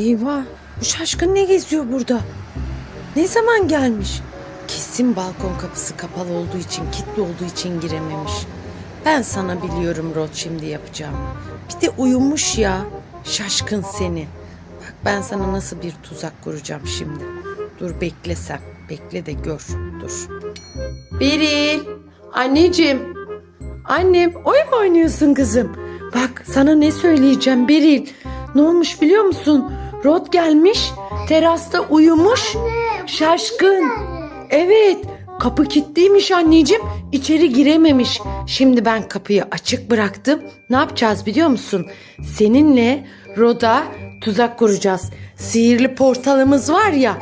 Eyvah bu şaşkın ne geziyor burada? Ne zaman gelmiş? Kesin balkon kapısı kapalı olduğu için, kilitli olduğu için girememiş. Ben sana biliyorum Rod şimdi yapacağım. Bir de uyumuş ya. Şaşkın seni. Bak ben sana nasıl bir tuzak kuracağım şimdi. Dur bekle sen. Bekle de gör. Dur. Beril. Anneciğim. Annem oyun mu oynuyorsun kızım? Bak sana ne söyleyeceğim Beril. Ne olmuş biliyor musun? Rod gelmiş. Terasta uyumuş. Şaşkın. Evet. Kapı kilitliymiş anneciğim. İçeri girememiş. Şimdi ben kapıyı açık bıraktım. Ne yapacağız biliyor musun? Seninle Rod'a tuzak kuracağız. Sihirli portalımız var ya.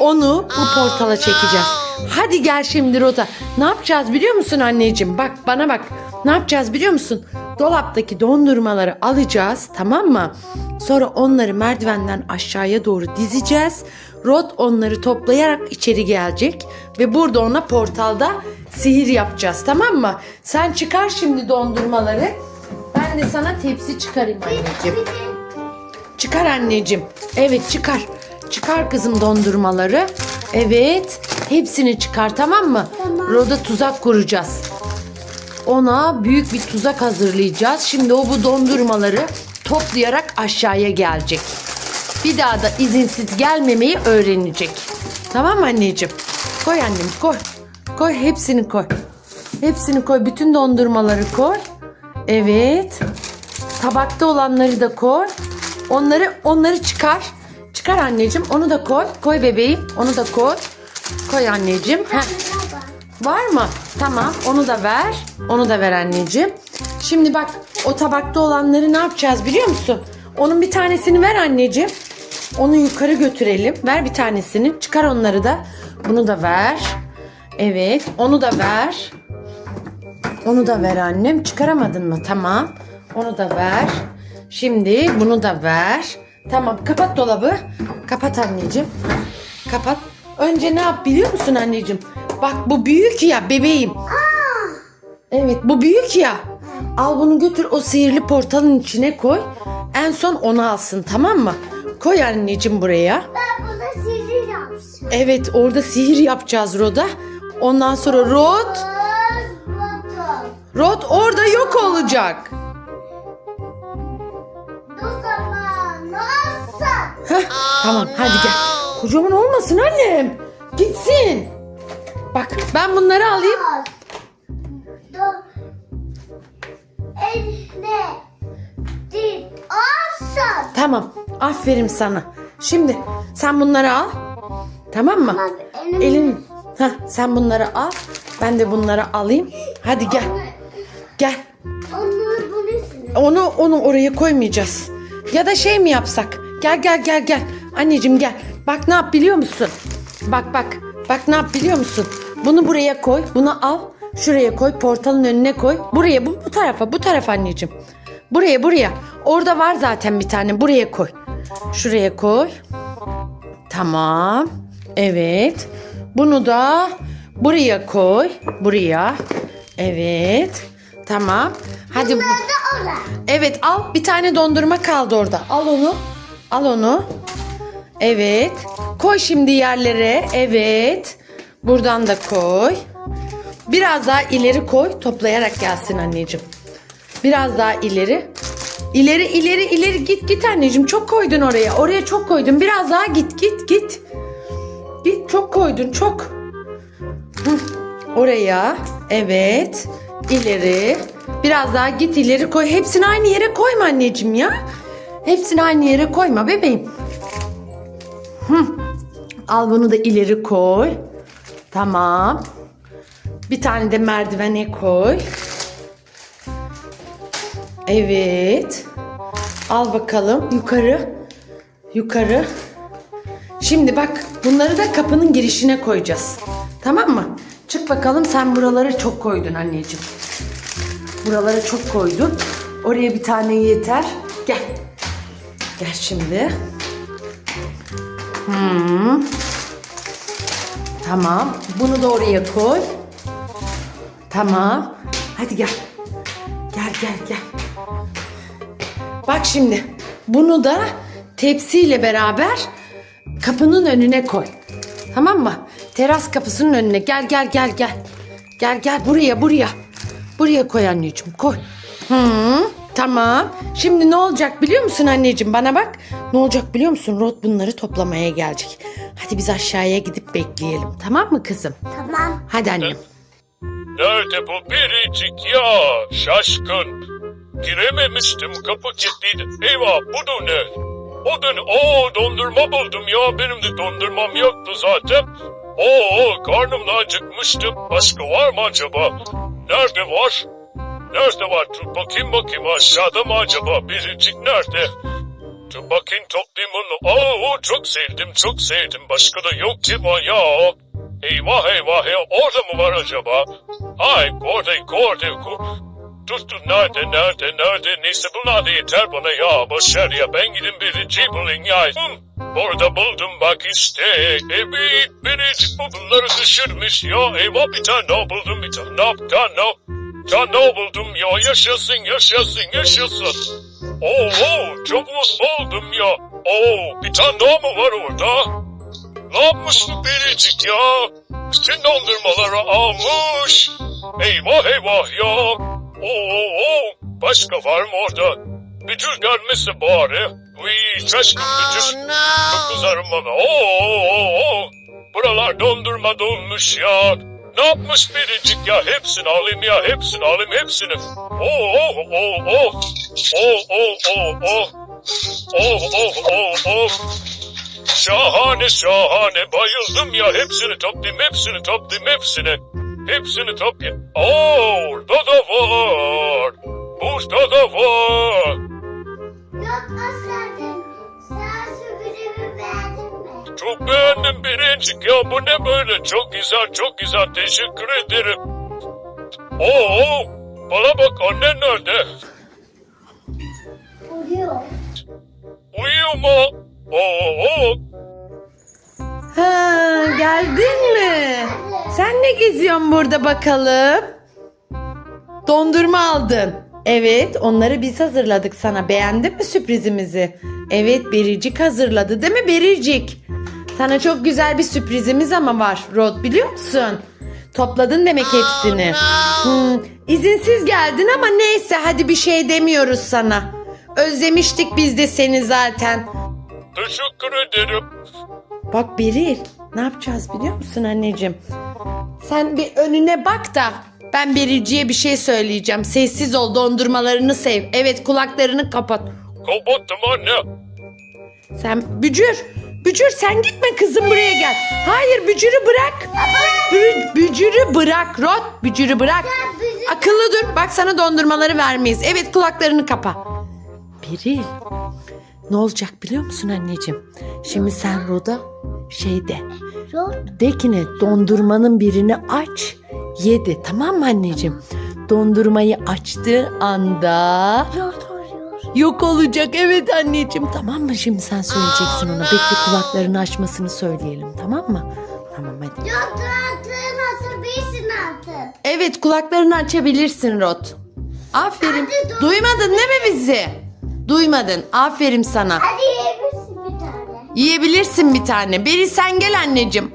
Onu bu portala çekeceğiz. Hadi gel şimdi Rod'a. Ne yapacağız biliyor musun anneciğim? Bak bana bak. Ne yapacağız biliyor musun? Dolaptaki dondurmaları alacağız tamam mı? Sonra onları merdivenden aşağıya doğru dizeceğiz. Rod onları toplayarak içeri gelecek ve burada ona portalda sihir yapacağız tamam mı? Sen çıkar şimdi dondurmaları. Ben de sana tepsi çıkarayım anneciğim. Çıkar anneciğim. Evet çıkar. Çıkar kızım dondurmaları. Evet. Hepsini çıkar tamam mı? Rod'a tuzak kuracağız. Ona büyük bir tuzak hazırlayacağız. Şimdi o bu dondurmaları toplayarak aşağıya gelecek. Bir daha da izinsiz gelmemeyi öğrenecek. Tamam mı anneciğim? Koy annem koy. Koy hepsini koy. Hepsini koy. Bütün dondurmaları koy. Evet. Tabakta olanları da koy. Onları onları çıkar. Çıkar anneciğim. Onu da koy. Koy bebeğim. Onu da koy. Koy anneciğim. Heh. Var mı? Tamam. Onu da ver. Onu da ver anneciğim. Şimdi bak o tabakta olanları ne yapacağız biliyor musun? Onun bir tanesini ver anneciğim. Onu yukarı götürelim. Ver bir tanesini. Çıkar onları da. Bunu da ver. Evet. Onu da ver. Onu da ver annem. Çıkaramadın mı? Tamam. Onu da ver. Şimdi bunu da ver. Tamam kapat dolabı. Kapat anneciğim. Kapat. Önce ne yap biliyor musun anneciğim? Bak bu büyük ya bebeğim. Evet bu büyük ya. Al bunu götür o sihirli portalın içine koy. En son onu alsın tamam mı? Koy anneciğim buraya. Ben buna sihir yapsın. Evet orada sihir yapacağız Rod'a. Ondan sonra Rod. Rod orada yok olacak. Heh, tamam hadi gel. Kocaman olmasın annem. Gitsin. Bak ben bunları alayım. Al. Do. Elle. Alsın. Tamam aferin sana. Şimdi sen bunları al. Tamam mı? Tamam, elim- Elin. Heh, sen bunları al. Ben de bunları alayım. Hadi gel. Gel. Bunu. Onu onu oraya koymayacağız. Ya da şey mi yapsak? Gel gel gel gel. Anneciğim gel. Bak ne yap biliyor musun? Bak bak. Bak ne yap biliyor musun? Bunu buraya koy. Bunu al. Şuraya koy. Portalın önüne koy. Buraya bu, bu tarafa. Bu tarafa anneciğim. Buraya buraya. Orada var zaten bir tane. Buraya koy. Şuraya koy. Tamam. Evet. Bunu da buraya koy. Buraya. Evet. Tamam. Hadi bu. Evet al bir tane dondurma kaldı orada. Al onu. Al onu. Evet. Koy şimdi yerlere. Evet. Buradan da koy. Biraz daha ileri koy. Toplayarak gelsin anneciğim. Biraz daha ileri. İleri ileri ileri git git anneciğim. Çok koydun oraya. Oraya çok koydun. Biraz daha git git git. Git çok koydun çok. Oraya. Evet. İleri. Biraz daha git ileri koy. Hepsini aynı yere koyma anneciğim ya. Hepsini aynı yere koyma bebeğim. Hı. Al bunu da ileri koy. Tamam. Bir tane de merdivene koy. Evet. Al bakalım yukarı. Yukarı. Şimdi bak bunları da kapının girişine koyacağız. Tamam mı? Çık bakalım sen buraları çok koydun anneciğim. Buralara çok koydun. Oraya bir tane yeter. Gel. Gel şimdi. Hmm. Tamam. Bunu da oraya koy. Tamam. Hadi gel. Gel gel gel. Bak şimdi. Bunu da tepsiyle beraber kapının önüne koy. Tamam mı? Teras kapısının önüne gel gel gel gel. Gel gel buraya buraya. Buraya koy anneciğim koy. Hı, tamam. Şimdi ne olacak biliyor musun anneciğim? Bana bak. Ne olacak biliyor musun? Rod bunları toplamaya gelecek. Hadi biz aşağıya gidip bekleyelim. Tamam mı kızım? Tamam. Hadi annem. Nerede bu biricik ya? Şaşkın. Girememiştim kapı kilitliydi. Eyvah bu da ne? O da ne? Oo dondurma buldum ya. Benim de dondurmam yoktu zaten. Oo karnım da acıkmıştım. Başka var mı acaba? Nerede var? Nerede var? Dur bakayım bakayım aşağıda mı acaba? Biricik nerede? Dur bakayım toplayayım onu. Oo çok sevdim çok sevdim. Başka da yok ki var ya. Eyvah eyvah ya orada mı var acaba? Ay orada orada. Dur dur nerede nerede nerede neyse bunlar da yeter bana ya boşver ya ben gidin biriciyi bulayım ya. Orada buldum bak işte. Evet biricik bu bunları düşürmüş ya. Eyvah bir tane daha buldum bir tane daha bir tane daha. Tane daha buldum ya yaşasın yaşasın yaşasın. Oo, oo çok mutlu oldum ya. Oo bir tane daha mı var orada? Ne yapmış bu biricik ya? Bütün dondurmaları almış. Eyvah eyvah ya. Oo, oo, başka var mı orada? Bücür gelmesi bari. Uy şaşkın bücür. Çok kızarım bana. Oo, oo, oo. Buralar dondurma dolmuş ya. Ne yapmış biricik ya? Hepsini alayım ya. Hepsini alayım hepsini. Oo, oo, oo, oo. Oo, oo, oo, oo. Oo, oo, oo, oo. Şahane şahane bayıldım ya hepsini toplayayım hepsini toplayayım hepsini. Hepsini toplayayım. Oo, orada da var. Burada da var. Çok beğendim biricik ya bu ne böyle çok güzel çok güzel teşekkür ederim. Oo, bana bak annen nerede? Uyuyor. Uyuyor mu? Oo, oo. Ha, geldin mi? Sen ne geziyorsun burada bakalım? Dondurma aldın. Evet, onları biz hazırladık sana. Beğendin mi sürprizimizi? Evet, Bericik hazırladı değil mi Bericik? Sana çok güzel bir sürprizimiz ama var Rod biliyor musun? Topladın demek hepsini. Hmm, izinsiz geldin ama neyse hadi bir şey demiyoruz sana. Özlemiştik biz de seni zaten. Teşekkür ederim. Bak Beril ne yapacağız biliyor musun anneciğim? Sen bir önüne bak da ben Berilciye bir şey söyleyeceğim. Sessiz ol dondurmalarını sev. Evet kulaklarını kapat. Kapattım anne. Sen Bücür. Bücür sen gitme kızım buraya gel. Hayır Bücür'ü bırak. Bü- bücür'ü bırak Rot. Bücür'ü bırak. Akıllı dur. Bak sana dondurmaları vermeyiz. Evet kulaklarını kapa. Beril. Ne olacak biliyor musun anneciğim? Şimdi sen Rod'a şey de. De ki ne dondurmanın birini aç ye de tamam mı anneciğim? Dondurmayı açtığı anda Yok olacak evet anneciğim tamam mı şimdi sen söyleyeceksin ona bekle kulaklarını açmasını söyleyelim tamam mı? Tamam hadi. Yok rahatlığın nasıl bilsin artık. Evet kulaklarını açabilirsin Rot. Aferin. Hadi dur. Duymadın değil mi bizi? Duymadın. Aferin sana. Hadi yiyebilirsin bir tane. Yiyebilirsin bir tane. Beril sen gel anneciğim.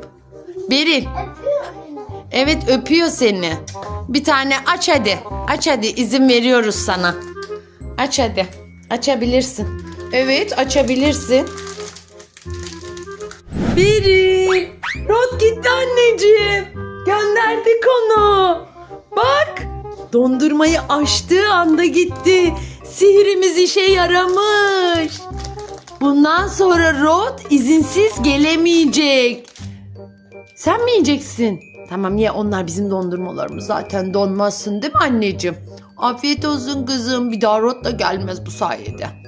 Beril. Öpüyor beni. Evet öpüyor seni. Bir tane aç hadi. Aç hadi izin veriyoruz sana. Aç hadi. Açabilirsin. Evet açabilirsin. Beril. Rod gitti anneciğim. Gönderdik onu. Bak. Dondurmayı açtığı anda gitti. Sihrimiz işe yaramış. Bundan sonra Rod izinsiz gelemeyecek. Sen mi yiyeceksin? Tamam ye onlar bizim dondurmalarımız zaten donmazsın değil mi anneciğim? Afiyet olsun kızım bir daha Rod da gelmez bu sayede.